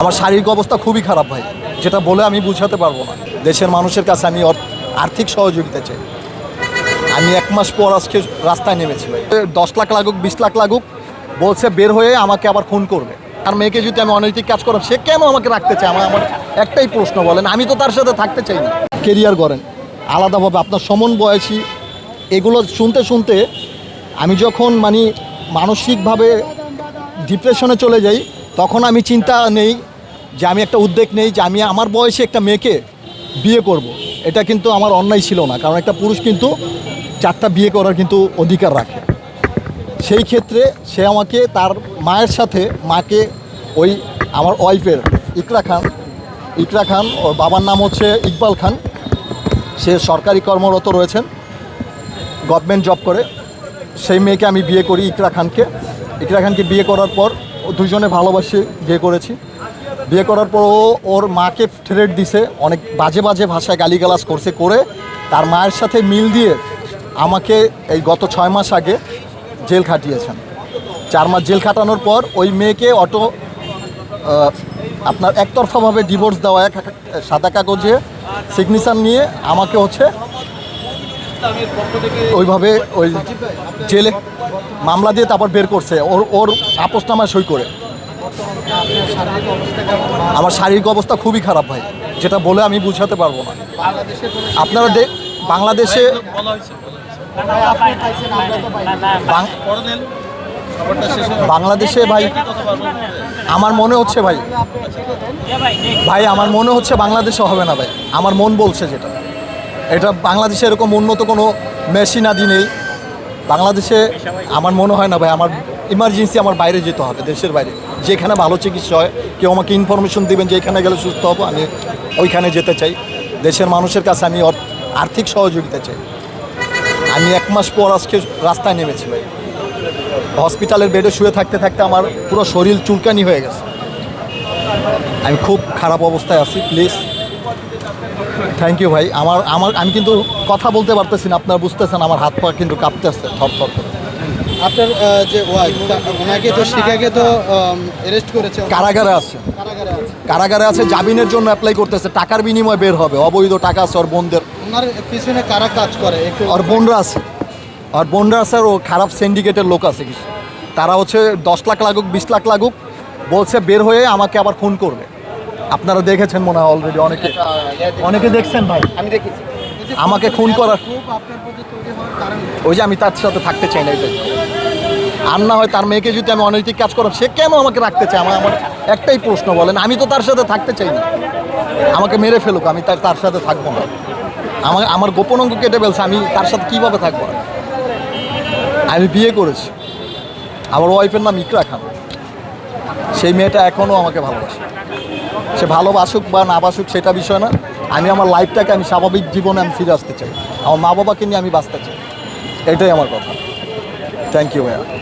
আমার শারীরিক অবস্থা খুবই খারাপ ভাই। যেটা বলে আমি বুঝাতে পারব না। দেশের মানুষের কাছে আমি আর্থিক সহযোগিতা চাই। আমি এক মাস পর আজকে রাস্তায় নেমেছি দশ লাখ লাগুক, বিশ লাখ লাগুক, বলছে বের হয়ে আমাকে আবার ফোন করবে। আর মেয়েকে যদি আমি অনৈতিক কাজ করাম সে কেন আমাকে রাখতে চায়? আমার আমার একটাই প্রশ্ন বলেন, আমি তো তার সাথে থাকতে চাই না। কেরিয়ার করেন আলাদাভাবে আপনার সমন বয়সী, এগুলো শুনতে শুনতে আমি যখন মানে মানসিকভাবে ডিপ্রেশনে চলে যাই, তখন আমি চিন্তা নেই যে আমি একটা উদ্বেগ নেই যে আমি আমার বয়সে একটা মেয়েকে বিয়ে করব। এটা কিন্তু আমার অন্যায় ছিল না, কারণ একটা পুরুষ কিন্তু চারটা বিয়ে করার কিন্তু অধিকার রাখে। সেই ক্ষেত্রে সে আমাকে তার মায়ের সাথে, মাকে ওই আমার ওয়াইফের, ইকরা খান ইকরা খান, ওর বাবার নাম হচ্ছে ইকবাল খান। সে সরকারি কর্মরত রয়েছেন, গভর্নমেন্ট জব করে। সেই মেয়েকে আমি বিয়ে করি ইকরা খানকে। ইকরা খানকে বিয়ে করার পর দুজনে ভালোবাসে, বিয়ে করেছি। বিয়ে করার পর ও ওর মাকে থ্রেট দিছে, অনেক বাজে বাজে ভাষায় গালিগালাজ করছে, করে তার মায়ের সাথে মিল দিয়ে আমাকে এই গত ছয় মাস আগে জেল খাটিয়েছেন। চার মাস জেল খাটানোর পর ওই মেয়েকে অটো আপনার একতরফাভাবে ডিভোর্স দেওয়া, এক সাদা কাগজে সিগনেচার নিয়ে আমাকে হচ্ছে ওইভাবে ওই জেলে মামলা দিয়ে তারপর বের করছে, ওর ওর আপোষনামায় সই করে। আমার শারীরিক অবস্থা খুবই খারাপ ভাই। যেটা বলে আমি বুঝাতে পারব না। আপনারা বাংলাদেশে বাংলাদেশে ভাই, আমার মনে হচ্ছে ভাই। ভাই, আমার মনে হচ্ছে বাংলাদেশে হবে না ভাই। আমার মন বলছে যেটা। এটা বাংলাদেশে এরকম উন্নত কোনো মেশিন আদি নেই। বাংলাদেশে আমার মনে হয় না ভাই, আমার ইমার্জেন্সি আমার বাইরে যেতে হবে, দেশের বাইরে। যেখানে ভালো চিকিৎসা হয়, কেউ আমাকে ইনফরমেশন দেবেন যে এখানে গেলে সুস্থ হব, আমি ওইখানে যেতে চাই। দেশের মানুষের কাছে আমি আর্থিক সহযোগিতা চাই। আমি এক মাস পর আজকে রাস্তায় নেমেছি ভাই। হসপিটালের বেডে শুয়ে থাকতে থাকতে আমার পুরো শরীর চুলকানি হয়ে গেছে। আমি খুব খারাপ অবস্থায় আছি প্লিজ থ্যাংক ইউ ভাই। আমার আমার, আমি কিন্তু কথা বলতে পারতেছি না, আপনারা বুঝতেছেন, আমার হাত পা কিন্তু কাঁপতেছে থর থর করে। আপনার যে ওয়াইফ ওনাকে তো শিখাকে তো অ্যারেস্ট করেছে। কারাগারে আছে। কারাগারে আছে। জামিনের জন্য অ্যাপ্লাই করতেছে। টাকার বিনিময়ে বের হবে। অবৈধ টাকা আছে ওর বোনদের। ওনার পিছনে কারা কাজ করে? আর বোনরা আছে। আর বোনরা আছে আর ও খারাপ সিন্ডিকেটের লোক আছে কিছু। তারা হচ্ছে দশ লাখ লাগুক বিশ লাখ লাগুক বলছে বের হয়ে আমাকে আবার ফোন করবে। আপনারা দেখেছেন মনে হয় অলরেডি অনেকে। অনেকে দেখছেন ভাই? আমি দেখেছি। আমাকে খুন করার- ওই যে আমি তার সাথে থাকতে চাই না এটাই আর না হয় তার মেয়েকে যদি আমি অনৈতিক কাজ করাম সে কেন আমাকে রাখতে চায়? আমার আমার একটাই প্রশ্ন বলেন আমি তো তার সাথে থাকতে চাই না। আমাকে মেরে ফেলুক আমি তার তার সাথে থাকব না। আমার আমার গোপন অঙ্গ কেটে ফেলছে আমি তার সাথে কীভাবে থাকব? না আমি বিয়ে করেছি। আমার ওয়াইফের নাম ইকরা খান। সেই মেয়েটা এখনও আমাকে ভালোবাসে। সে ভালোবাসুক বা না বাসুক সেটা বিষয় না। আমি আমার লাইফটাকে আমি স্বাভাবিক জীবনে আমি ফিরে আসতে চাই। আমার মা বাবাকে নিয়ে আমি বাঁচতে চাই। এটাই আমার কথা। থ্যাংক ইউ ভাইয়া।